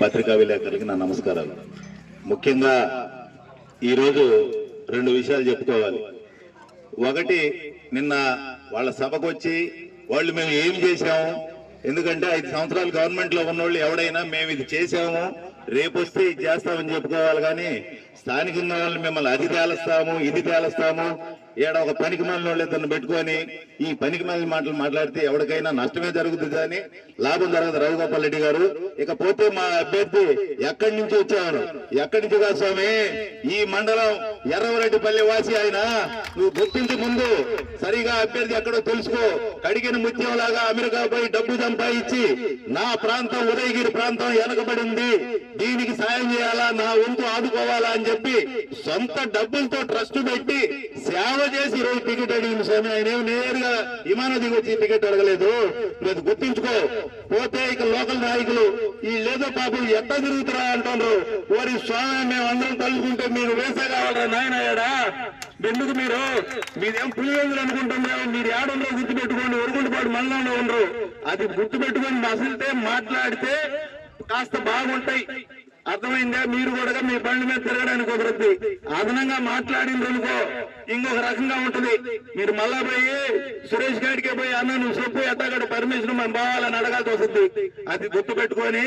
పత్రికా విలేకరులకి నా నమస్కారాలు. ముఖ్యంగా ఈరోజు రెండు విషయాలు చెప్పుకోవాలి. ఒకటి నిన్న వాళ్ళ సభకు వచ్చి వాళ్ళు మేము ఏం చేశాము? ఎందుకంటే ఐదు సంవత్సరాలు గవర్నమెంట్లో ఉన్నోళ్ళు ఎవడైనా మేము ఇది చేసాము రేపు వస్తే ఇది చేస్తామని చెప్పుకోవాలి కానీ స్థానికంగా వాళ్ళు మిమ్మల్ని అది తేలుస్తాము ఇది తేలుస్తాము ఈడ ఒక పనికి మాలిన వాళ్ళు ఇద్దరిని పెట్టుకొని ఈ పనికి మాలిన మాటలు మాట్లాడితే ఎవరికైనా నష్టమే జరుగుతుంది కానీ లాభం జరగదు. రఘుగోపాల్ రెడ్డి గారు. ఇకపోతే మా అభ్యర్థి ఎక్కడి నుంచి వచ్చేవారు ఎక్కడి నుంచి కాదు స్వామి? ఈ మండలం ఎర్రవరెడ్డిపల్లి వాసి ఆయన నువ్వు గుర్తించి ముందు. సరిగా అభ్యర్థి ఎక్కడో తెలుసుకో. కడిగిన ముత్యం లాగా అమెరికా పోయి డబ్బు సంపాదించి నా ప్రాంతం ఉదయగిరి ప్రాంతం వెనకబడింది దీనికి సాయం చేయాలా నా వంతు ఆదుకోవాలా అని చెప్పి సొంత డబ్బులతో ట్రస్ట్ పెట్టి సేవ చేసి ఈరోజు టికెట్ అడిగింది స్వామి. ఆయన ఏమి నేరుగా విమానం దిగి వచ్చి టికెట్ అడగలేదు. లేదు గుర్తించుకో. పోతే ఇక లోకల్ నాయకులు వీళ్ళేదో పాపం ఎంత తిరుగుతున్నా అంటున్నారు ఓరి స్వామి మేము అందరం తలుచుకుంటే మీరు వేసే కావాలరా నాయన ఎందుకు మీరు? మీరేం పులివేందులు అనుకుంటున్నారో మీరు ఏడంలో గుర్తు పెట్టుకోండి ఒరుగుంటపాటు మనలోనే ఉండరు. అది గుర్తు పెట్టుకొని మసలితే మాట్లాడితే కాస్త బాగుంటాయి. అర్థమైందా? మీరు కూడా మీ బండి మీద తిరగడానికి కుదరద్ది అదనంగా మాట్లాడింది అనుకో ఇంకొక రకంగా ఉంటది. మీరు మళ్ళా పోయి సురేష్ గారికి పోయి అన్న నువ్వు చెప్పు ఎట్టగడ పర్మిషన్ మనం పోవాలని అడగాల్సి వస్తుంది. అది గుర్తు పెట్టుకొని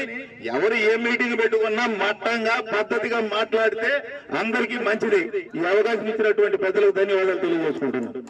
ఎవరు ఏ మీటింగ్ పెట్టుకున్నా మట్టంగా పద్ధతిగా మాట్లాడితే అందరికీ మంచిది. ఈ అవకాశం ఇచ్చినటువంటి పెద్దలకు ధన్యవాదాలు తెలియజేసుకుంటున్నాను.